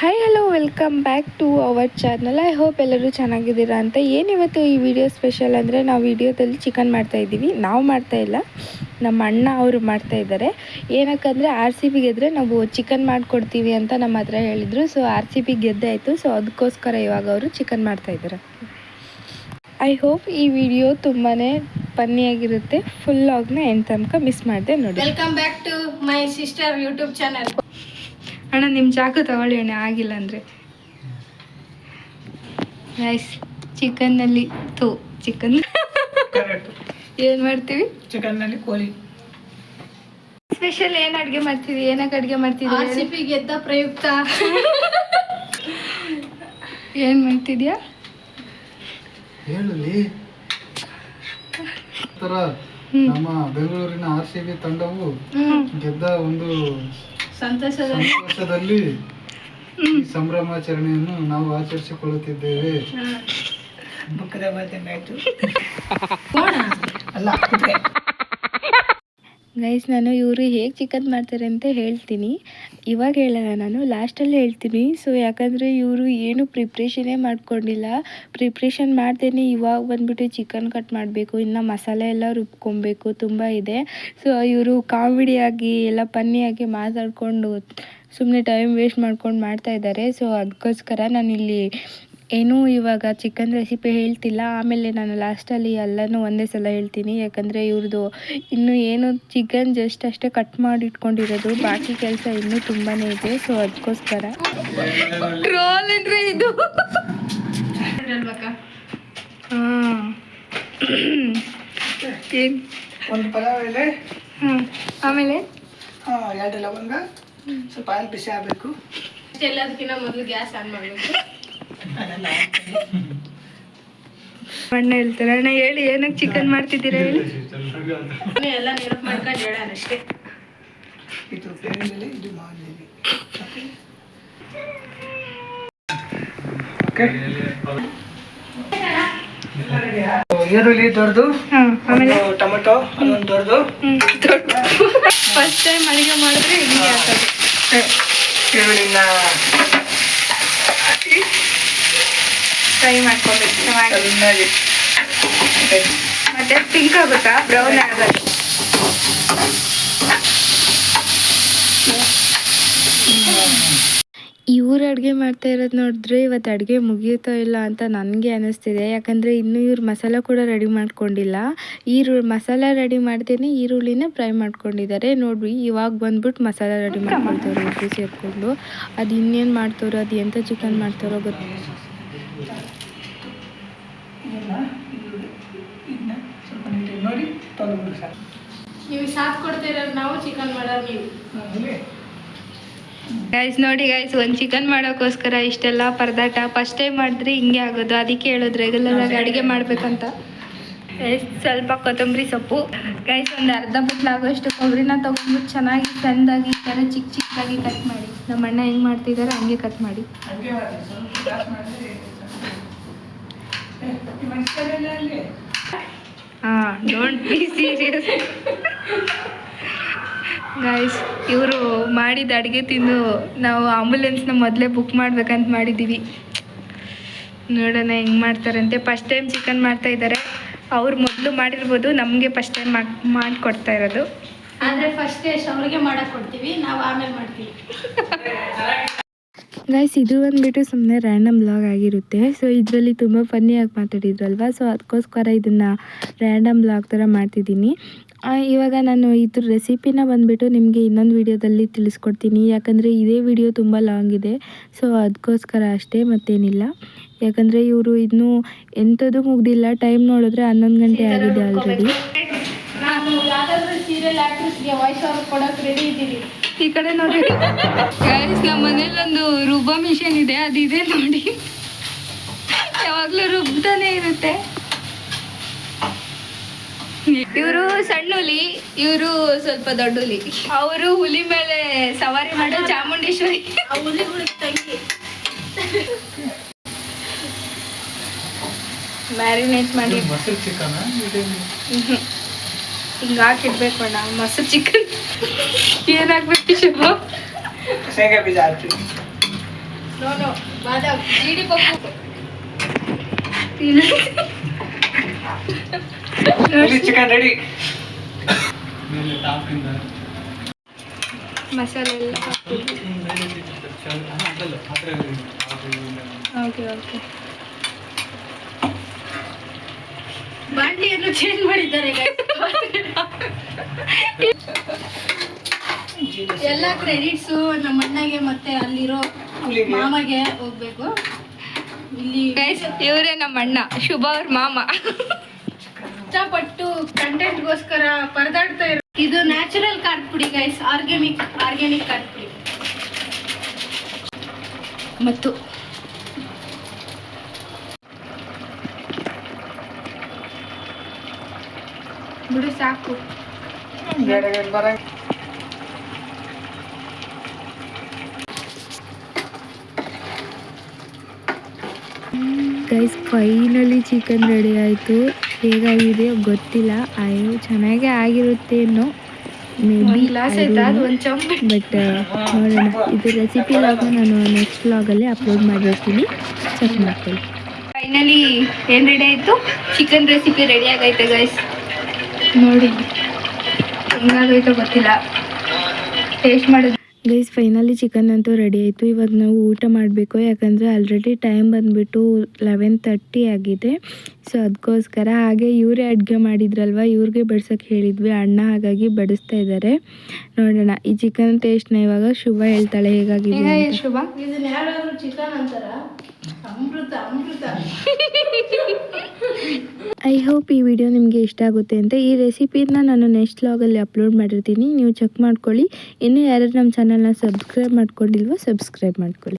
Hi hello welcome back to our channel I hope ಎಲ್ಲರೂ ಚೆನ್ನಾಗಿದ್ದೀರಾ ಅಂತ. ಏನಿವತ್ತು ಈ ವಿಡಿಯೋ ಸ್ಪೆಷಲ್ ಅಂದರೆ ನಾವು ವಿಡಿಯೋದಲ್ಲಿ ಚಿಕನ್ ಮಾಡ್ತಾ ಇದ್ದೀವಿ. ನಾವು ಮಾಡ್ತಾ ಇಲ್ಲ. ನಮ್ಮ ಅಣ್ಣ ಅವರು ಮಾಡ್ತಾ ಇದ್ದಾರೆ. ಏನಕ್ಕಂದರೆ ಆರ್ ಸಿ ಬಿ ಗೆದ್ದರೆ ನಾವು ಚಿಕನ್ ಮಾಡಿಕೊಡ್ತೀವಿ ಅಂತ ನಮ್ಮ ಹತ್ರ ಹೇಳಿದರು. ಸೊ ಆರ್ ಸಿ ಬಿ ಗೆದ್ದಾಯಿತು ಸೊ ಅದಕ್ಕೋಸ್ಕರ ಇವಾಗ ಅವರು ಚಿಕನ್ ಮಾಡ್ತಾ ಇದ್ದಾರೆ. ಐ ಹೋಪ್ ಈ ವಿಡಿಯೋ ತುಂಬಾ ಫನ್ನಿಯಾಗಿರುತ್ತೆ ಫುಲ್ ಆಗ್ನ ಎಂಡ್ ತನಕ ಮಿಸ್ ಮಾಡಿದೆ ನೋಡಿ. Welcome back to my sister YouTube channel ಅಣ್ಣ ನಿಮ್ಮ ಚಾಕು ತಗೊಳ್ಳಿ ಅಣ್ಣ ಆಗಿಲ್ಲ ಅಂದರೆ. ರೈಸ್ ಚಿಕನ್ನಲ್ಲಿ ತೂ ಚಿಕನ್ ಏನು ಮಾಡ್ತೀವಿ? ಚಿಕನ್ನಲ್ಲಿ ಕೋಳಿ. ಸ್ಪೆಷಲ್ ಏನು ಅಡುಗೆ ಮಾಡ್ತೀವಿ? ಏನಕ್ಕೆ ಅಡುಗೆ ಮಾಡ್ತೀವಿ ರೆಸಿಪಿ ಗೆದ್ದ ಪ್ರಯುಕ್ತ. ಏನು ಮಾಡ್ತಿದ್ಯಾ? ಹೇಳಲಿ. ತರ ನಮ್ಮ ಬೆಂಗಳೂರಿನ ಆರ್ ಸಿ ಬಿ ತಂಡವು ಗೆದ್ದ ಒಂದು ಈ ಸಂಭ್ರಮಾಚರಣೆಯನ್ನು ನಾವು ಆಚರಿಸಿಕೊಳ್ಳುತ್ತಿದ್ದೇವೆ. ಅಲ್ಲ ಗೈಸ್, ನಾನು ಇವರು ಹೇಗೆ ಚಿಕನ್ ಮಾಡ್ತಾರೆ ಅಂತ ಹೇಳ್ತೀನಿ. ಇವಾಗ ಹೇಳಲ್ಲ ನಾನು, ಲಾಸ್ಟಲ್ಲಿ ಹೇಳ್ತೀನಿ. ಸೊ ಯಾಕಂದರೆ ಇವರು ಏನು ಪ್ರಿಪ್ರೇಷನೇ ಮಾಡ್ಕೊಂಡಿಲ್ಲ. ಪ್ರಿಪ್ರೇಷನ್ ಮಾಡ್ದೇನೆ ಇವಾಗ ಬಂದುಬಿಟ್ಟು ಚಿಕನ್ ಕಟ್ ಮಾಡಬೇಕು, ಇನ್ನು ಮಸಾಲೆ ಎಲ್ಲ ರುಬ್ಕೊಬೇಕು, ತುಂಬ ಇದೆ. ಸೊ ಇವರು ಕಾಮಿಡಿಯಾಗಿ ಎಲ್ಲ ಪನ್ನಿಯಾಗಿ ಮಾತಾಡಿಕೊಂಡು ಸುಮ್ಮನೆ ಟೈಮ್ ವೇಸ್ಟ್ ಮಾಡ್ಕೊಂಡು ಮಾಡ್ತಾ ಇದ್ದಾರೆ. ಸೊ ಅದಕ್ಕೋಸ್ಕರ ನಾನಿಲ್ಲಿ ಏನೂ ಇವಾಗ ಚಿಕನ್ ರೆಸಿಪಿ ಹೇಳ್ತಿಲ್ಲ. ಆಮೇಲೆ ನಾನು ಲಾಸ್ಟಲ್ಲಿ ಎಲ್ಲನೂ ಒಂದೇ ಸಲ ಹೇಳ್ತೀನಿ. ಯಾಕಂದರೆ ಇವ್ರದ್ದು ಇನ್ನು ಏನು ಚಿಕನ್ ಜಸ್ಟ್ ಅಷ್ಟೇ ಕಟ್ ಮಾಡಿ ಇಟ್ಕೊಂಡಿರೋದು ಬಾಕಿ ಕೆಲಸ ಇನ್ನೂ ತುಂಬಾ ಇದೆ. ಸೊ ಅದಕ್ಕೋಸ್ಕರ ಟ್ರೋಲ್ ಅಂದರೆ ಇದು. ಹಾಂ. ಏನು? ಒಂದು ಪಲಾವ್ ಎಲೆ. ಹಾಂ. ಆಮೇಲೆ? ಆ, ಎರಡು ಲವಂಗ ಸ್ವಲ್ಪ ಆಯಿಲ್ ಬಿಸಿ ಆಗಬೇಕು. ಎಲ್ಲದಕ್ಕಿಂತ ಮೊದಲು ಗ್ಯಾಸ್ ಆನ್ ಮಾಡಬೇಕು. ಅಣ್ಣ ಹೇಳ್ತಾರೆ. ಅಣ್ಣ ಹೇಳಿ ಏನಕ್ಕೆ ಚಿಕನ್ ಮಾಡ್ತಿದ್ದೀರಾ ಹೇಳಿ? ಎಲ್ಲ ನೆನಪು ಮಾಡ್ಕೊಂಡು ಹೇಳೋಣ ಅಷ್ಟೇ ಇದು ಇದು ಓಕೆ ಈರುಳ್ಳಿ ದೊಡ್ಡದು ಹಾಂ ಆಮೇಲೆ? ಟೊಮೆಟೊ ಅದೊಂದು ದೊಡ್ಡದು. ಫಸ್ಟ್ ಟೈಮ್ ಅಡುಗೆ ಮಾಡಿದ್ರೆ ಹಿಂಗೆ ಹಾಕೋದು. ಈರುಳ್ಳಿನ ಫ್ರೈ ಮಾಡ್ಕೊಬೇಕು. ಚೆನ್ನಾಗಿ ಮತ್ತೆ? ಪಿಂಕ್ ಆಗುತ್ತಾ ಬ್ರೌನ್ ಆಗುತ್ತೆ ಇವ್ರು ಅಡುಗೆ ಮಾಡ್ತಾ ಇರೋದು ನೋಡಿದ್ರೆ ಇವತ್ತು ಅಡುಗೆ ಮುಗಿಯುತ್ತೋ ಇಲ್ಲ ಅಂತ ನನಗೆ ಅನ್ನಿಸ್ತಿದೆ ಯಾಕಂದರೆ ಇನ್ನೂ ಇವ್ರು ಮಸಾಲ ಕೂಡ ರೆಡಿ ಮಾಡ್ಕೊಂಡಿಲ್ಲ. ಈರುಳ್ಳಿ ಮಸಾಲ ರೆಡಿ ಮಾಡ್ತೀನಿ ಈರುಳ್ಳಿನ ಫ್ರೈ ಮಾಡ್ಕೊಂಡಿದ್ದಾರೆ. ನೋಡ್ರಿ ಇವಾಗ ಬಂದ್ಬಿಟ್ಟು ಮಸಾಲ ರೆಡಿ ಮಾಡ್ಕೊಳ್ತಾರೆ ಇಬ್ಬರು ಸೇರಿಕೊಂಡು. ಅದು ಇನ್ನೇನು ಮಾಡ್ತಾರೋ ಅದು ಎಂಥ ಚಿಕನ್ ಮಾಡ್ತಾರೋ ಗೊತ್ತು ಇದನ್ನ ಇದನ್ನ ಸ್ವಲ್ಪ ನೀಟಾಗಿ ನೋಡಿ ತೊಗೊಂಡ್ಬಿಡಿ ಸರ್ ನೀವು ಸಾಥ್ ಕೊಡ್ತಾ ಇರೋರು ನಾವು ಚಿಕನ್ ಮಾಡೋರು ನೀವು. ಗೈಸ್ ನೋಡಿ ಗೈಸ್ ಒಂದು ಚಿಕನ್ ಮಾಡೋಕ್ಕೋಸ್ಕರ ಇಷ್ಟೆಲ್ಲ ಪರದಾಟ ಫಸ್ಟ್ ಟೈಮ್ ಮಾಡಿದ್ರೆ ಹಿಂಗೆ ಆಗೋದು. ಅದಕ್ಕೆ ಹೇಳೋದು ರೆಗ್ಯುಲರ್ ಆಗಿ ಅಡುಗೆ ಮಾಡಬೇಕಂತ. ಗೈಸ್ ಸ್ವಲ್ಪ ಕೊತ್ತಂಬರಿ ಸೊಪ್ಪು. ಗೈಸ್ ಒಂದು ಅರ್ಧ ಬಟ್ಲಾಗೋಷ್ಟು ಕೊಬ್ಬರಿನ ತೊಗೊಂಡ್ಬಿಟ್ಟು ಚೆನ್ನಾಗಿ ಚೆಂದಾಗಿ ಈ ಥರ ಚಿಕ್ಕ ಚಿಕ್ಕದಾಗಿ ಕಟ್ ಮಾಡಿ. ನಮ್ಮ ಅಣ್ಣ ಹೆಂಗೆ ಮಾಡ್ತಿದ್ದಾರೆ ಹಂಗೆ ಕಟ್ ಮಾಡಿ ಹಂಗೆ ಮಾಡಿ ಸ್ವಲ್ಪ ಗ್ಯಾಸ್ ಮಾಡಿದ್ರೆ ಏ, ಈ ಮೆಣಸಿನಕಾಯಿ ಅಲ್ಲಿ ಹಾಂ ಡೋಂಟ್ ಬಿ ಸೀರಿಯಸ್ ಗೈಸ್ ಇವರು ಮಾಡಿದ ಅಡುಗೆ ತಿಂದು ನಾವು ಆಂಬುಲೆನ್ಸ್ನ ಮೊದಲೇ ಬುಕ್ ಮಾಡ್ಬೇಕಂತ ಮಾಡಿದ್ದೀವಿ. ನೋಡೋಣ ಹೆಂಗೆ ಮಾಡ್ತಾರಂತೆ. ಫಸ್ಟ್ ಟೈಮ್ ಚಿಕನ್ ಮಾಡ್ತಾ ಇದ್ದಾರೆ. ಅವ್ರು ಮೊದಲು ಮಾಡಿರ್ಬೋದು ನಮಗೆ ಫಸ್ಟ್ ಟೈಮ್ ಮಾಡಿ ಮಾಡಿಕೊಡ್ತಾ ಇರೋದು. ಆದರೆ ಫಸ್ಟ್ ಅವ್ರಿಗೆ ಮಾಡಕ್ಕೆ ಕೊಡ್ತೀವಿ ನಾವು ಆಮೇಲೆ ಮಾಡ್ತೀವಿ. ಗೈಸ್ ಇದು ಬಂದ್ಬಿಟ್ಟು ಸುಮ್ಮನೆ ರ್ಯಾಂಡಮ್ ಬ್ಲಾಗ್ ಆಗಿರುತ್ತೆ. ಸೊ ಇದರಲ್ಲಿ ತುಂಬ ಫನ್ನಿಯಾಗಿ ಮಾತಾಡಿದ್ರಲ್ವ? ಸೊ ಅದಕ್ಕೋಸ್ಕರ ಇದನ್ನು ರ್ಯಾಂಡಮ್ ಬ್ಲಾಗ್ ಥರ ಮಾಡ್ತಿದ್ದೀನಿ. ಇವಾಗ ನಾನು ಇದ್ರ ರೆಸಿಪಿನ ಬಂದುಬಿಟ್ಟು ನಿಮಗೆ ಇನ್ನೊಂದು ವಿಡಿಯೋದಲ್ಲಿ ತಿಳಿಸ್ಕೊಡ್ತೀನಿ. ಯಾಕಂದರೆ ಇದೇ ವಿಡಿಯೋ ತುಂಬ ಲಾಂಗ್ ಇದೆ. ಸೊ ಅದಕ್ಕೋಸ್ಕರ ಅಷ್ಟೇ ಮತ್ತೇನಿಲ್ಲ. ಯಾಕಂದರೆ ಇವರು ಇನ್ನೂ ಎಂಥದ್ದು ಮುಗ್ದಿಲ್ಲ. ಟೈಮ್ ನೋಡಿದ್ರೆ ಹನ್ನೊಂದು ಗಂಟೆ ಆಗಿದೆ ಆಲ್ರೆಡಿ ನಾನು ಸೀರಿಯಲ್ ಆ್ಯಕ್ಟ್ರೆಸ್ಗೆ ವಾಯ್ಸ್ ಕೊಡೋಕೆ ರೆಡಿ ಇದ್ದೀವಿ ಈ ಕಡೆ ನೋಡಿ. ಗೈಸ್ ನಮ್ಮ ಮನೇಲಿ ಒಂದು ರುಬ್ಬ ಮಿಷನ್ ಇದೆ ಅದಿದೆ ನೋಡಿ. ಯಾವಾಗಲೂ ರುಬ್ತಾನೆ ಇರುತ್ತೆ. ಇವರು ಸಣ್ಣ ಹುಲಿ ಇವರು ಸ್ವಲ್ಪ ದೊಡ್ಡ ಹುಲಿ. ಅವರು ಹುಲಿ ಮೇಲೆ ಸವಾರಿ ಮಾಡೋ ಚಾಮುಂಡೇಶ್ವರಿ. ಆ ಹುಲಿಗಳಿಗೆ ತಂಗಿ. ಮ್ಯಾರಿನೇಟ್ ಮಾಡಿ. ಮೊಸರು ಚಿಕನ್ ಹಿಂಗೆ ಹಾಕಿಡ್ಬೇಕು ಅಣ್ಣ ಮೊಸರು ಚಿಕನ್ ಏನಾಗ್ಬೇಕು ಶುಭ? ಶೇಂಗಾ ಬೀಜ ಹಾಕ್ತೀವಿ ನೋ ನೋ ಬಾದಾಮ್ ಜೀಡಿಪಪ್ಪು ಚಿಕನ್ ರೆಡಿ ಮಸಾಲೆ ಎಲ್ಲ ಓಕೆ ಓಕೆ ಬಾಂಡ್ಲಿಯನ್ನು ಚೇಂಜ್ ಮಾಡಿದ್ದಾರೆ ಎಲ್ಲ ಕ್ರೆಡಿಟ್ಸು ನಮ್ಮ ಅಣ್ಣಗೆ ಮತ್ತೆ ಅಲ್ಲಿರೋ ಮಾಮಗೆ ಹೋಗ್ಬೇಕು. ಇಲ್ಲಿ ಇವರೇ ನಮ್ಮ ಅಣ್ಣ. ಶುಭ ಅವ್ರ ಮಾಮ. ಇಷ್ಟಪಟ್ಟು ಕಂಟೆಂಟ್ಗೋಸ್ಕರ ಪರದಾಡ್ತಾ ಇರೋ ಇದು ನ್ಯಾಚುರಲ್ ಕಾರ್ಡ್ ಪುಡಿ ಗೈಸ್ ಆರ್ಗ್ಯಾನಿಕ್ ಆರ್ಗ್ಯಾನಿಕ್ ಕಾರ್ಡ್ ಪುಡಿ. ಮತ್ತು ಬಿಡು ಸಾಕು. ಗೈಸ್ ಫೈನಲಿ ಚಿಕನ್ ರೆಡಿ ಆಯಿತು. ಹೇಗಾಗಿದೆ ಗೊತ್ತಿಲ್ಲ. ಅಯ್ಯೋ ಚೆನ್ನಾಗೇ ಆಗಿರುತ್ತೆ ಏನೋ ಮೇ ಬಿ ಬಟ್ ನೋಡೋಣ. ಇದು ರೆಸಿಪಿ ಲಾಗ್ ನಾನು ನೆಕ್ಸ್ಟ್ ಲಾಗಲ್ಲಿ ಅಪ್ಲೋಡ್ ಮಾಡಿರ್ತೀನಿ. ಚೆಕ್ ಮಾಡ್ತೀನಿ ಫೈನಲಿ ಏನು ರೆಡಿ ಆಯಿತು? ಚಿಕನ್ ರೆಸಿಪಿ ರೆಡಿ ಆಗೈತೆ ಗೈಸ್ ನೋಡಿ. ಹೆಂಗಾಗೈತೋ ಗೊತ್ತಿಲ್ಲ. ಟೇಸ್ಟ್ ಮಾಡೋದು ಗೈಸ್ ಫೈನಲಿ ಚಿಕನ್ ಅಂತೂ ರೆಡಿ ಆಯಿತು. ಇವಾಗ ನಾವು ಊಟ ಮಾಡಬೇಕು. ಯಾಕಂದರೆ ಆಲ್ರೆಡಿ ಟೈಮ್ ಬಂದುಬಿಟ್ಟು ಲೆವೆನ್ ತರ್ಟಿ ಆಗಿದೆ. ಸೊ ಅದಕ್ಕೋಸ್ಕರ ಹಾಗೆ ಇವರೇ ಅಡುಗೆ ಮಾಡಿದ್ರಲ್ವ? ಇವ್ರಿಗೆ ಬಡ್ಸೋಕ್ಕೆ ಹೇಳಿದ್ವಿ. ಅಣ್ಣ ಹಾಗಾಗಿ ಬಡಿಸ್ತಾ ಇದ್ದಾರೆ ನೋಡೋಣ. ಈ ಚಿಕನ್ ಟೇಸ್ಟ್ನ ಇವಾಗ ಶುಭ ಹೇಳ್ತಾಳೆ. ಹೇಗಾಗಿ. ಶುಭ? ಚಿಕನ್ ಅಂತಾರ? ಅಮೃತ ಅಮೃತ. ಐ ಹೋಪ್ ಈ ವಿಡಿಯೋ ನಿಮಗೆ ಇಷ್ಟ ಆಗುತ್ತೆ ಅಂತ ಈ ರೆಸಿಪಿನ ನಾನು ನೆಕ್ಸ್ಟ್ ಲಾಗಲ್ಲಿ ಅಪ್ಲೋಡ್ ಮಾಡಿರ್ತೀನಿ. ನೀವು ಚೆಕ್ ಮಾಡ್ಕೊಳ್ಳಿ. ಇನ್ನೂ ಯಾರು ನಮ್ಮ ಚಾನಲ್ನ ಸಬ್ಸ್ಕ್ರೈಬ್ ಮಾಡ್ಕೊಂಡಿಲ್ವೋ ಸಬ್ಸ್ಕ್ರೈಬ್ ಮಾಡ್ಕೊಳ್ಳಿ.